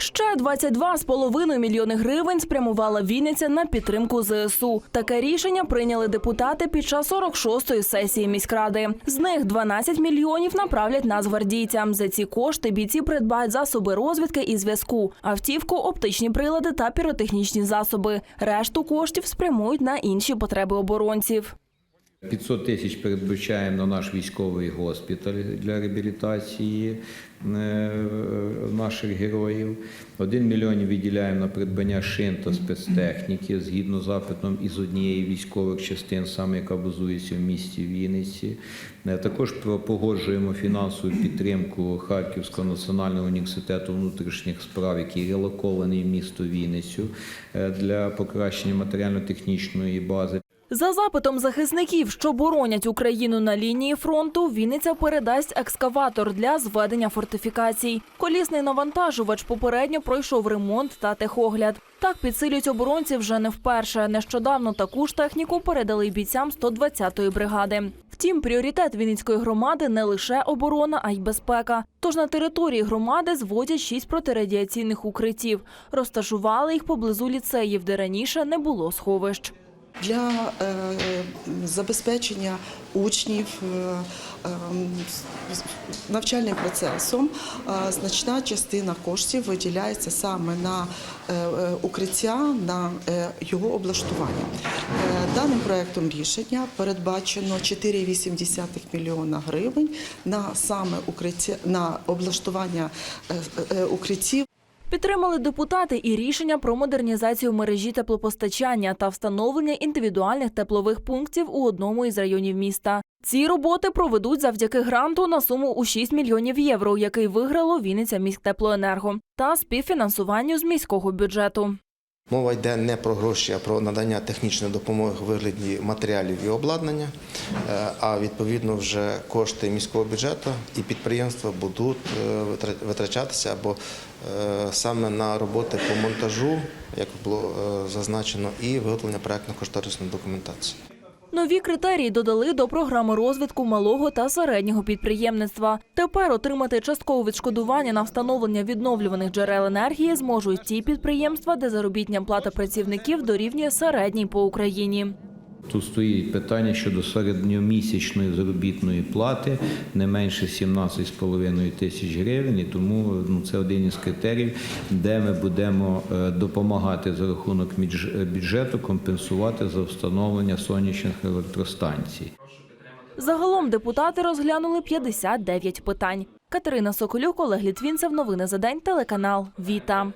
Ще 22,5 мільйони гривень спрямувала Вінниця на підтримку ЗСУ. Таке рішення прийняли депутати під час 46-ї сесії міськради. З них 12 мільйонів направлять нацгвардійцям. За ці кошти бійці придбають засоби розвідки і зв'язку, автівку, оптичні прилади та піротехнічні засоби. Решту коштів спрямують на інші потреби оборонців. 500 тисяч передбачаємо на наш військовий госпіталь для реабілітації е, наших героїв. 1 мільйон виділяємо на придбання шин та спецтехніки згідно з запитом із однієї військових частин, саме яка базується в місті Вінниці. Е, Також погоджуємо фінансову підтримку Харківського національного університету внутрішніх справ, який релокований в місто Вінницю е, для покращення матеріально-технічної бази. За запитом захисників, що боронять Україну на лінії фронту, Вінниця передасть екскаватор для зведення фортифікацій. Колісний навантажувач попередньо пройшов ремонт та техогляд. Так підсилюють оборонці вже не вперше. Нещодавно таку ж техніку передали бійцям 120-ї бригади. Втім, пріоритет Вінницької громади не лише оборона, а й безпека. Тож на території громади зводять шість протирадіаційних укриттів. Розташували їх поблизу ліцеїв, де раніше не було сховищ. Для е, забезпечення учнів е, е, навчальним процесом значна частина коштів виділяється саме на укриття, на його облаштування. Даним проектом рішення передбачено 4,8 мільйона гривень на саме укриття на облаштування укриттів. Підтримали депутати і рішення про модернізацію мережі теплопостачання та встановлення індивідуальних теплових пунктів у одному із районів міста. Ці роботи проведуть завдяки гранту на суму у 6 мільйонів євро, який виграло Вінниця міськтеплоенерго, та співфінансуванню з міського бюджету. Мова йде не про гроші, а про надання технічної допомоги у вигляді матеріалів і обладнання, Е, а відповідно вже кошти міського бюджету і підприємства будуть е, витрачатися або е, саме на роботи по монтажу, як було зазначено, і виготовлення проектно-кошторисної документації. Нові критерії додали до програми розвитку малого та середнього підприємництва. Тепер отримати часткове відшкодування на встановлення відновлюваних джерел енергії зможуть ті підприємства, де заробітня плата працівників дорівнює середній по Україні. Тут стоїть питання щодо середньомісячної заробітної плати не менше 17,5 тисяч гривень, і тому ну, це один із критеріїв, де ми будемо е, допомагати за рахунок мідж- бюджету компенсувати за встановлення сонячних електростанцій. Загалом депутати розглянули 59 питань. Катерина Соколюк, Олег Літвінцев. Новини за день. Телеканал Віта.